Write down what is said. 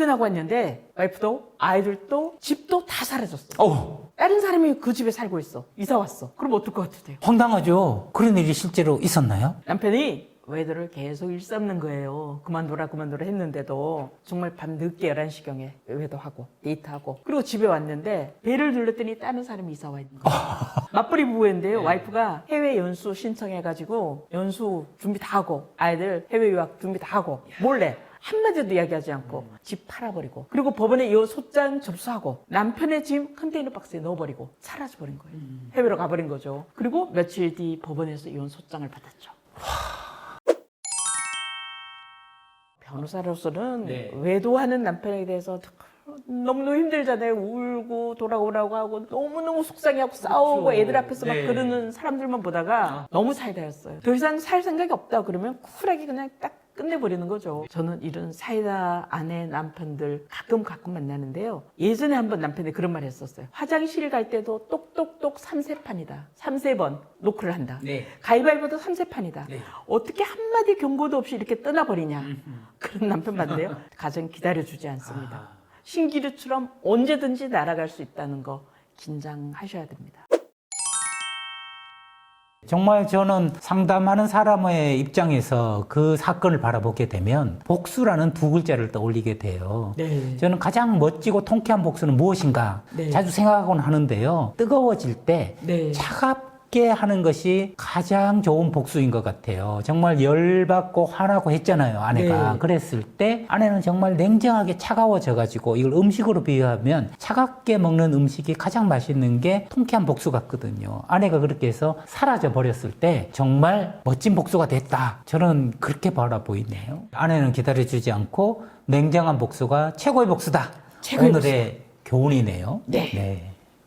퇴근하고 왔는데 와이프도 아이들도 집도 다 사라졌어. 어우, 다른 사람이 그 집에 살고 있어. 이사 왔어. 그럼 어떨 것 같으세요? 황당하죠. 그런 일이 실제로 있었나요? 남편이 외도를 계속 일삼는 거예요. 그만둬라 그만둬라 했는데도 정말 밤 늦게 11시경에 외도하고 데이트하고 그리고 집에 왔는데 배를 눌렀더니 다른 사람이 이사 와 있는 거예요. 맞벌이 부부인데요. 와이프가 해외 연수 신청해가지고 연수 준비 다 하고 아이들 해외 유학 준비 다 하고 몰래 한마디도 이야기하지 않고 집 팔아버리고 그리고 법원에 이 소장 접수하고 남편의 짐 컨테이너 박스에 넣어버리고 사라져버린 거예요. 해외로 가버린 거죠. 그리고 며칠 뒤 법원에서 이혼 소장을 받았죠. 변호사로서는 네. 외도하는 남편에 대해서 너무너무 힘들잖아요. 울고 돌아오라고 하고 너무너무 속상해하고 싸우고 그렇죠. 애들 앞에서 막 네. 그러는 사람들만 보다가 너무 사이다였어요. 더 이상 살 생각이 없다 그러면 쿨하게 그냥 딱 끝내버리는 거죠. 저는 이런 사이다 아내 남편들 가끔 가끔 만나는데요. 예전에 한번 남편이 그런 말 했었어요. 화장실 갈 때도 똑똑똑 삼세판이다. 삼세번 노크를 한다. 네. 가위바위보도 삼세판이다. 네. 어떻게 한마디 경고도 없이 이렇게 떠나버리냐. 그런 남편 봤는데요. 가정 기다려주지 않습니다. 아. 신기루처럼 언제든지 날아갈 수 있다는 거 긴장하셔야 됩니다. 정말 저는 상담하는 사람의 입장에서 그 사건을 바라보게 되면 복수라는 두 글자를 떠올리게 돼요. 네. 저는 가장 멋지고 통쾌한 복수는 무엇인가 네. 자주 생각하곤 하는데요. 뜨거워질 때 네. 차갑 게 하는 것이 가장 좋은 복수인 것 같아요. 정말 열받고 화나고 했잖아요, 아내가. 네. 그랬을 때 아내는 정말 냉정하게 차가워져 가지고 이걸 음식으로 비유하면 차갑게 먹는 음식이 가장 맛있는 게 통쾌한 복수 같거든요. 아내가 그렇게 해서 사라져 버렸을 때 정말 멋진 복수가 됐다. 저는 그렇게 바라보이네요. 아내는 기다려주지 않고 냉정한 복수가 최고의 복수다. 최고의 오늘의 교훈이네요. 네. 네.